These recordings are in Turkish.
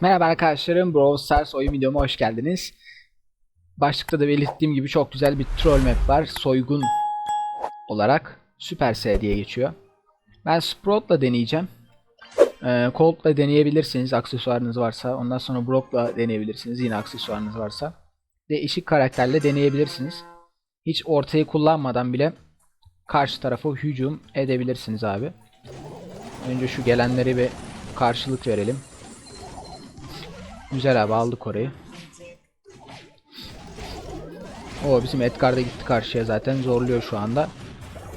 Merhaba arkadaşlarım, Brawl Stars oyun videoma hoş geldiniz. Başlıkta da belirttiğim gibi çok güzel bir troll map var. Soygun olarak Supercell diye geçiyor. Ben Sprout'la deneyeceğim. Ee, Colt'la deneyebilirsiniz aksesuarınız varsa. Ondan sonra Brock'la deneyebilirsiniz yine aksesuarınız varsa. Değişik karakterle deneyebilirsiniz. Hiç ortayı kullanmadan bile karşı tarafa hücum edebilirsiniz abi. Önce şu gelenleri bir karşılık verelim. Güzel abi aldık orayı. O bizim Edgar da gitti karşıya zaten zorluyor şu anda.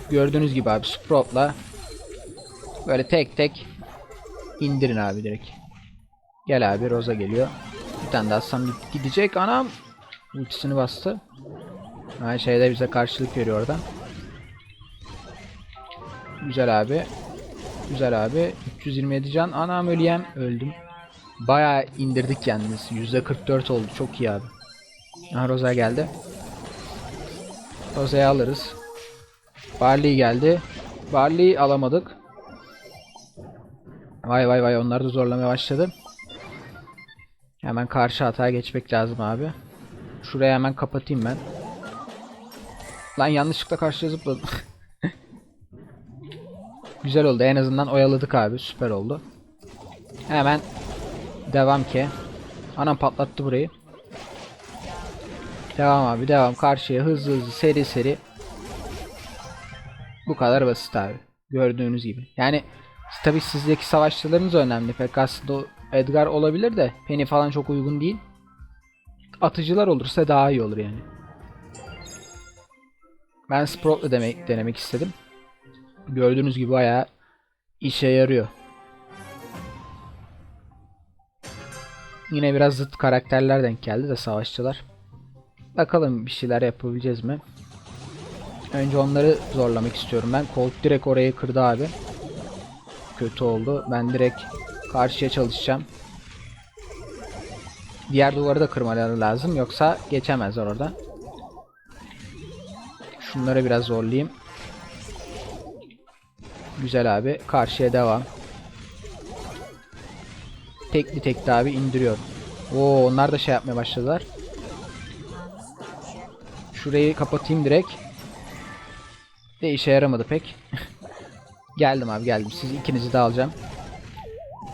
Gördüğünüz gibi abi Sprout'la böyle tek tek indirin abi direkt. Gel abi Rosa geliyor. Bir tane daha Sam gidecek anam. Ultisini bastı. Ha şeyde bize karşılık veriyor orada. Güzel abi. Güzel abi. 327 can. Anam ölüyem. Öldüm. Bayağı indirdik yalnız. %44 oldu. Çok iyi abi. Aha Rosa geldi. Rosa'yı alırız. Barley geldi. Barley'i alamadık. Vay vay vay onlar da zorlamaya başladı. Hemen karşı hata geçmek lazım abi. Şuraya hemen kapatayım ben. Lan yanlışlıkla karşıya zıpladım. Güzel oldu. En azından oyaladık abi. Süper oldu. Hemen devam ki. Anam patlattı burayı. Devam abi devam. Karşıya hızlı hızlı seri seri. Bu kadar basit abi. Gördüğünüz gibi. Yani tabi sizdeki savaşçılarınız önemli. Pek aslında Edgar olabilir de Penny falan çok uygun değil. Atıcılar olursa daha iyi olur yani. Ben Sprout'la demek, denemek istedim. Gördüğünüz gibi bayağı işe yarıyor. Yine biraz zıt karakterler denk geldi de savaşçılar. Bakalım bir şeyler yapabileceğiz mi? Önce onları zorlamak istiyorum ben. Colt direkt orayı kırdı abi. Kötü oldu. Ben direkt karşıya çalışacağım. Diğer duvarı da kırmaları lazım. Yoksa geçemezler orada. Şunları biraz zorlayayım. Güzel abi. Karşıya devam. Tekli tekli abi indiriyor. Oo onlar da şey yapmaya başladılar. Şurayı kapatayım direkt. De işe yaramadı pek. geldim abi geldim. Siz ikinizi de alacağım.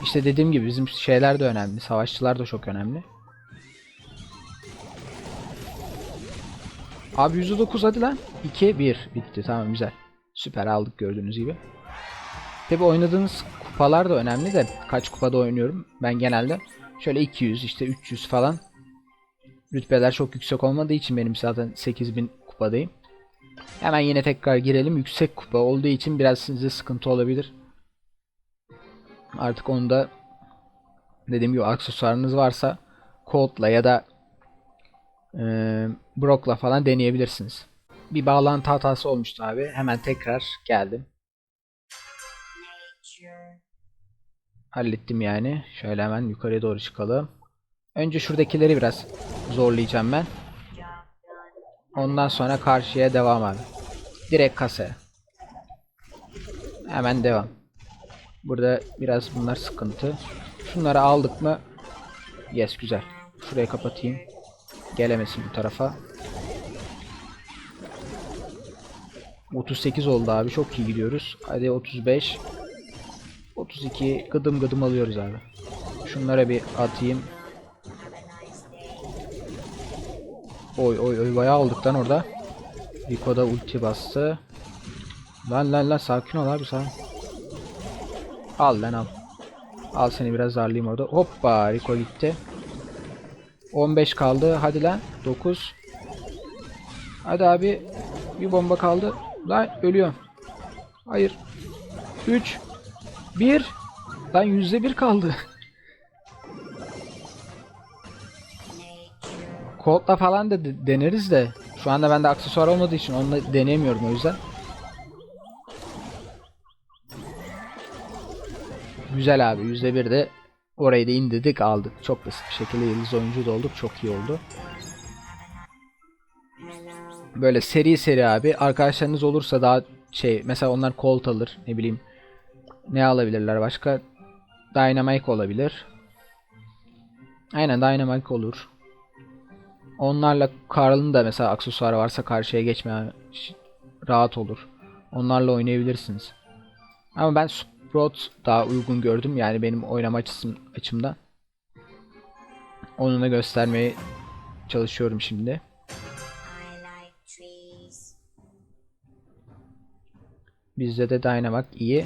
İşte dediğim gibi bizim şeyler de önemli. Savaşçılar da çok önemli. Abi %9 hadi lan. 2 1 bitti. Tamam güzel. Süper aldık gördüğünüz gibi. Tabi oynadığınız kupalar da önemli de kaç kupada oynuyorum. Ben genelde şöyle 200 işte 300 falan. Rütbeler çok yüksek olmadığı için benim zaten 8000 kupadayım. Hemen yine tekrar girelim. Yüksek kupa olduğu için biraz size sıkıntı olabilir. Artık onu da dediğim gibi aksesuarınız varsa Colt'la ya da e, Brock'la falan deneyebilirsiniz. Bir bağlantı hatası olmuştu abi. Hemen tekrar geldim. Hallettim yani. Şöyle hemen yukarıya doğru çıkalım. Önce şuradakileri biraz zorlayacağım ben. Ondan sonra karşıya devam abi. Direkt kasaya. Hemen devam. Burada biraz bunlar sıkıntı. Şunları aldık mı? Yes güzel. Şurayı kapatayım. Gelemesin bu tarafa. 38 oldu abi. Çok iyi gidiyoruz. Hadi 35. 32 gıdım gıdım alıyoruz abi. Şunlara bir atayım. Oy oy oy bayağı aldık lan orada. Rico da ulti bastı. Lan lan lan sakin ol abi sakin. Al lan al. Al seni biraz zarlayayım orada. Hoppa Rico gitti. 15 kaldı. Hadi lan. 9. Hadi abi. Bir bomba kaldı. Lan ölüyorum. Hayır. 3 1 Lan yüzde bir kaldı. Colt'la falan da de- deneriz de şu anda bende aksesuar olmadığı için onunla deneyemiyorum o yüzden. Güzel abi yüzde bir de orayı da indirdik aldık. Çok basit bir şekilde yıldız oyuncu da olduk. Çok iyi oldu. Böyle seri seri abi arkadaşlarınız olursa daha şey mesela onlar Colt alır ne bileyim ne alabilirler başka? Dynamite olabilir. Aynen Dynamite olur. Onlarla Karl'ın da mesela aksesuarı varsa karşıya geçme rahat olur. Onlarla oynayabilirsiniz. Ama ben Sprout daha uygun gördüm yani benim oynama açısım, açımdan. Onu da göstermeye çalışıyorum şimdi. Bizde de Dynamite iyi.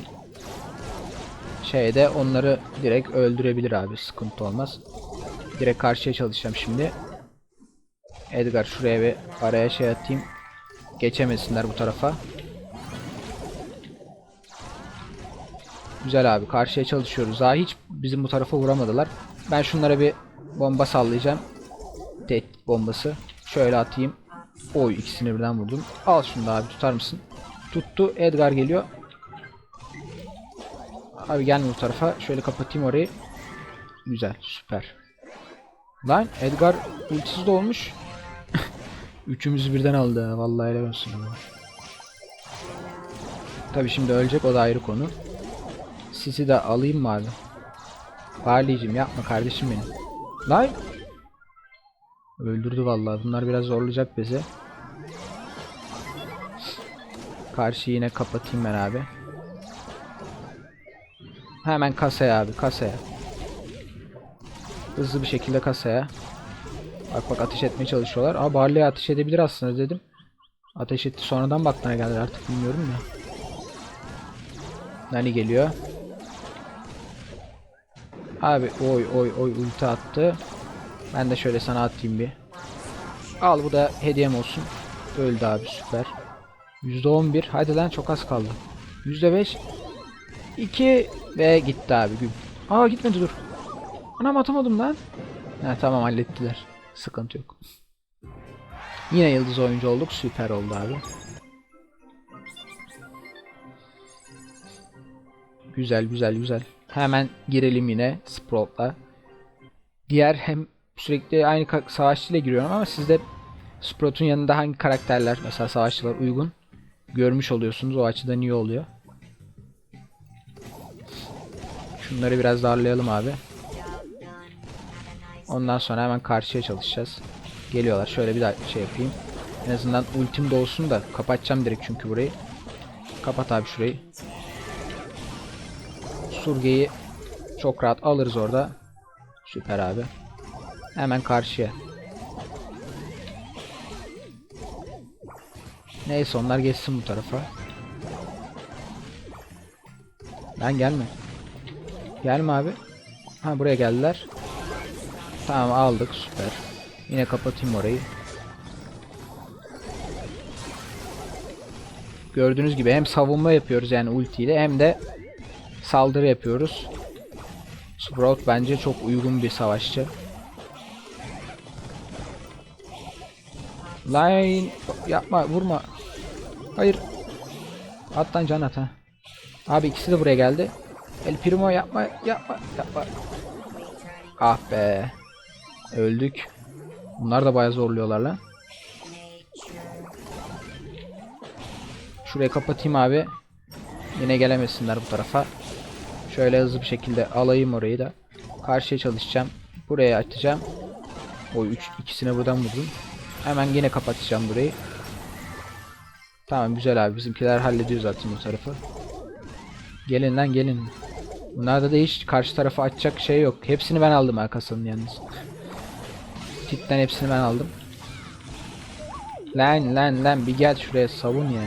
Şeyde onları direkt öldürebilir abi. Sıkıntı olmaz. Direkt karşıya çalışacağım şimdi. Edgar şuraya bir araya şey atayım. Geçemesinler bu tarafa. Güzel abi. Karşıya çalışıyoruz. Daha hiç bizim bu tarafa vuramadılar. Ben şunlara bir bomba sallayacağım. Tehdit bombası. Şöyle atayım. Oy ikisini birden vurdum. Al şunu da abi tutar mısın? Tuttu. Edgar geliyor. Abi gelme bu tarafa. Şöyle kapatayım orayı. Güzel. Süper. Lan Edgar ultisiz de olmuş. Üçümüzü birden aldı. Vallahi helal olsun. Tabi şimdi ölecek o da ayrı konu. Sisi de alayım mı abi? Yapma kardeşim benim. Lan! Öldürdü vallahi. Bunlar biraz zorlayacak bizi. Karşı yine kapatayım ben abi. Hemen kasaya abi kasaya. Hızlı bir şekilde kasaya. Bak bak ateş etmeye çalışıyorlar. Aa Barley'e ateş edebilir aslında dedim. Ateş etti sonradan aklına geldi artık bilmiyorum ya. Nani geliyor. Abi oy oy oy ulti attı. Ben de şöyle sana atayım bir. Al bu da hediyem olsun. Öldü abi süper. %11 hadi lan çok az kaldı. %5 2 ve gitti abi güm. Aa gitmedi dur. Anam atamadım lan. Ha tamam hallettiler. Sıkıntı yok. Yine yıldız oyuncu olduk. Süper oldu abi. Güzel güzel güzel. Hemen girelim yine Sprout'la. Diğer hem sürekli aynı savaşçıyla giriyorum ama sizde Sprout'un yanında hangi karakterler mesela savaşçılar uygun görmüş oluyorsunuz. O açıdan iyi oluyor. Şunları biraz darlayalım abi. Ondan sonra hemen karşıya çalışacağız. Geliyorlar. Şöyle bir daha şey yapayım. En azından ultim de olsun da kapatacağım direkt çünkü burayı. Kapat abi şurayı. Surge'yi çok rahat alırız orada. Süper abi. Hemen karşıya. Neyse onlar geçsin bu tarafa. Lan gelme. Gelme abi. Ha buraya geldiler. Tamam aldık süper. Yine kapatayım orayı. Gördüğünüz gibi hem savunma yapıyoruz yani ultiyle hem de saldırı yapıyoruz. Sprout bence çok uygun bir savaşçı. Line yapma vurma. Hayır. Attan can at ha. Abi ikisi de buraya geldi. El Primo yapma yapma yapma. Ah be. Öldük. Bunlar da bayağı zorluyorlar lan. Şurayı kapatayım abi. Yine gelemesinler bu tarafa. Şöyle hızlı bir şekilde alayım orayı da. Karşıya çalışacağım. Buraya açacağım. O üç ikisine buradan vurdum. Hemen yine kapatacağım burayı. Tamam güzel abi. Bizimkiler hallediyor zaten bu tarafı. Gelin lan gelin. Bunlarda da hiç karşı tarafa açacak şey yok. Hepsini ben aldım arkasının yalnız. Cidden hepsini ben aldım. Lan lan lan bir gel şuraya savun ya.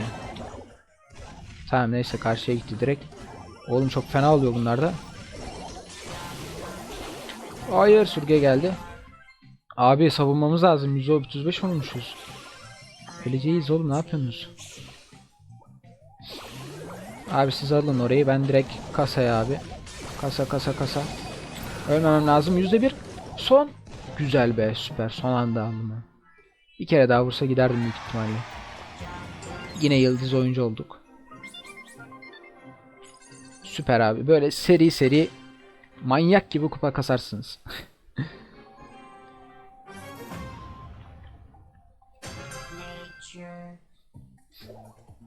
Tamam neyse karşıya gitti direkt. Oğlum çok fena oluyor bunlarda. Hayır sürge geldi. Abi savunmamız lazım. 135 olmuşuz. Öleceğiz oğlum ne yapıyorsunuz? Abi siz alın orayı ben direkt kasaya abi. Kasa kasa kasa. Ölmemem lazım. %1. Son. Güzel be süper. Son anda aldım ha. Bir kere daha vursa giderdim büyük ihtimalle. Yine yıldız oyuncu olduk. Süper abi. Böyle seri seri manyak gibi kupa kasarsınız.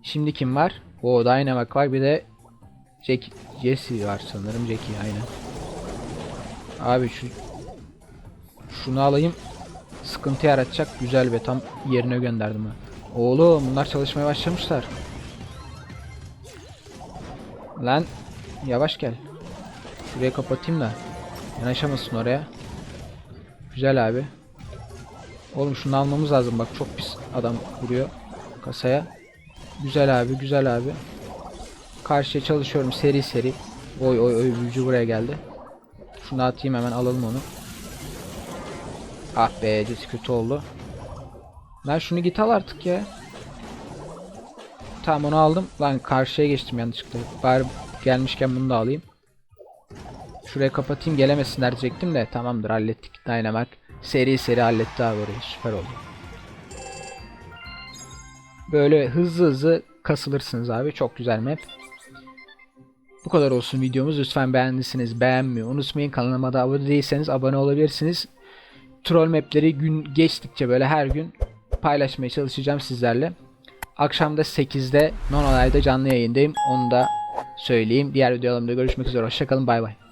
Şimdi kim var? O Dynamite var. Bir de Jack Jesse var sanırım. Jackie aynen. Abi şu Şunu alayım. Sıkıntı yaratacak. Güzel be tam yerine gönderdim ha. Oğlum bunlar çalışmaya başlamışlar. Lan yavaş gel. Şurayı kapatayım da. Yanaşamasın oraya. Güzel abi. Oğlum şunu almamız lazım bak çok pis adam vuruyor kasaya. Güzel abi güzel abi. Karşıya çalışıyorum seri seri. Oy oy oy büyücü buraya geldi. Şunu atayım hemen alalım onu. Ah be kötü oldu. Lan şunu git al artık ya. Tamam onu aldım. Lan karşıya geçtim yanlışlıkla. Bari gelmişken bunu da alayım. Şuraya kapatayım gelemesinler diyecektim de tamamdır hallettik. Dynamark seri seri halletti abi orayı süper oldu. Böyle hızlı hızlı kasılırsınız abi çok güzel map. Bu kadar olsun videomuz. Lütfen beğendiyseniz beğenmeyi unutmayın. Kanalıma da abone değilseniz abone olabilirsiniz. Troll mapleri gün geçtikçe böyle her gün paylaşmaya çalışacağım sizlerle. Akşam da 8'de non canlı yayındayım. Onu da söyleyeyim. Diğer videolarımda görüşmek üzere. Hoşçakalın. Bay bay.